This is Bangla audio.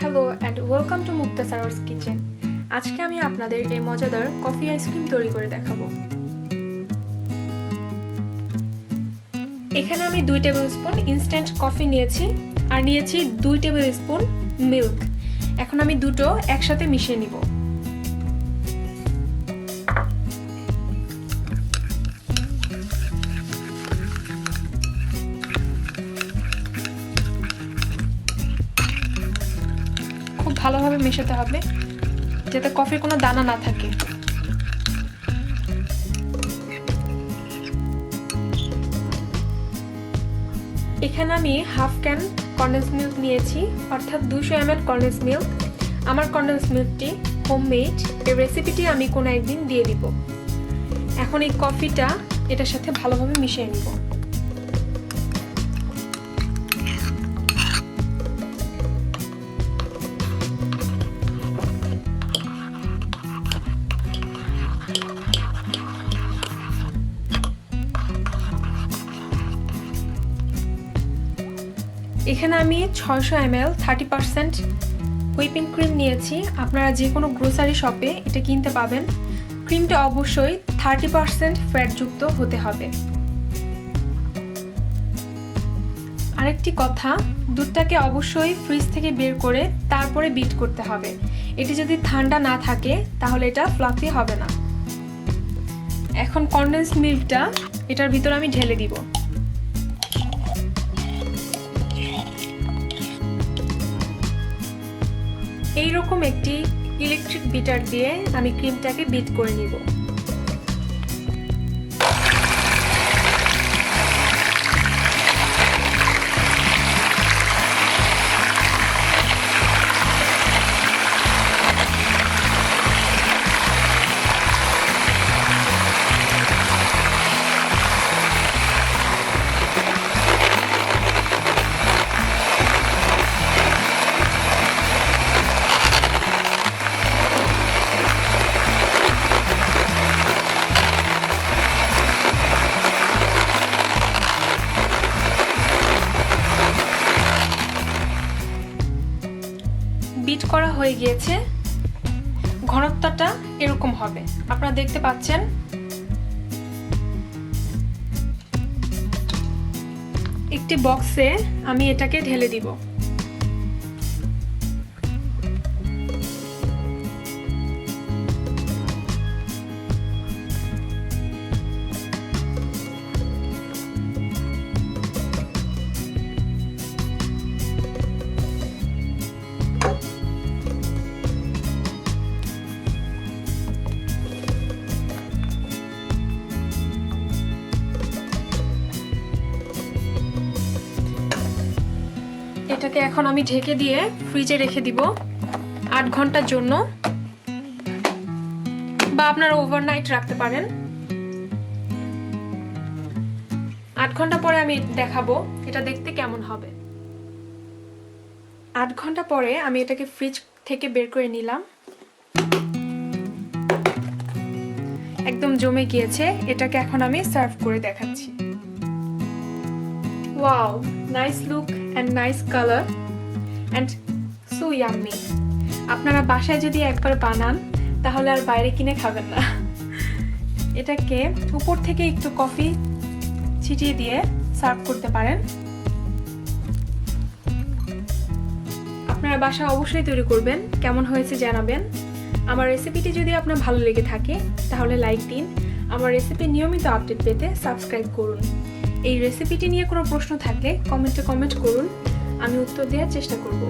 Hello and welcome to Mukta সারস কিচেন আজকে আমি আপনাদের এই মজাদার কফি আইসক্রিম তৈরি করে দেখাবো। এখানে আমি দুই টেবিল স্পুন ইনস্ট্যান্ট কফি নিয়েছি আর নিয়েছি দুই টেবিল স্পুন মিল্ক এখন আমি দুটো একসাথে মিশিয়ে নিব। ভালোভাবে মেশাতে হবে, যাতে কফির কোনো দানা না থাকে। এখানে আমি হাফ ক্যান কন্ডেন্স মিল্ক নিয়েছি, অর্থাৎ দুশো এম এল কন্ডেন্স মিল্ক। আমার কন্ডেন্স মিল্কটি হোমমেড এই রেসিপিটি আমি কোনো একদিন দিয়ে দিব। এখন এই কফিটা এটার সাথে ভালোভাবে মিশিয়ে নিব। এখানে আমি ছয়শো M L thirty percent whipping cream নিয়েছি। আপনারা যে কোনো গ্রোসারি শপে এটা কিনতে পাবেন। ক্রিমটা অবশ্যই থার্টি পার্সেন্ট ফ্যাটযুক্ত হতে হবে। আরেকটি কথা, দুধটাকে অবশ্যই ফ্রিজ থেকে বের করে তারপরে বিট করতে হবে। এটি যদি ঠান্ডা না থাকে, তাহলে এটা ফ্লাফি হবে না। এখন কন্ডেন্স মিল্কটা এটার ভিতরে আমি ঢেলে দিব। এইরকম একটি ইলেকট্রিক বিটার দিয়ে আমি ক্রিমটাকে বিট করে নিব। হয়ে গিয়েছে ঘনত্বটা এরকম হবে। আপনারা দেখতে পাচ্ছেন? একটি বক্সে আমি এটাকে ঢেলে দিব। এটাকে এখন আমি ঢেকে দিয়ে ফ্রিজে রেখে দিব আট ঘণ্টার জন্য। বা আপনারা ওভারনাইট রাখতে পারেন। আট ঘণ্টা পরে আমি দেখাবো এটা দেখতে কেমন হবে। আট ঘণ্টা পরে আমি এটাকে ফ্রিজ থেকে বের করে নিলাম। একদম জমে গিয়েছে, এটাকে এখন আমি সার্ভ করে দেখাচ্ছি। Wow nice look and nice colour and so yummy আপনারা বাসায় যদি একবার বানান, তাহলে আর বাইরে কিনে খাবেন না। এটাকে উপর থেকে একটু কফি ছিটিয়ে দিয়ে সার্ভ করতে পারেন। আপনারা বাসা অবশ্যই তৈরি করবেন, কেমন হয়েছে জানাবেন। আমার রেসিপিটি যদি আপনার ভালো লেগে থাকে, তাহলে লাইক দিন। আমার রেসিপি নিয়মিত আপডেট পেতে সাবস্ক্রাইব করুন। এই রেসিপিটি নিয়ে কোনো প্রশ্ন থাকলে কমেন্টে কমেন্ট করুন। আমি উত্তর দেওয়ার চেষ্টা করব।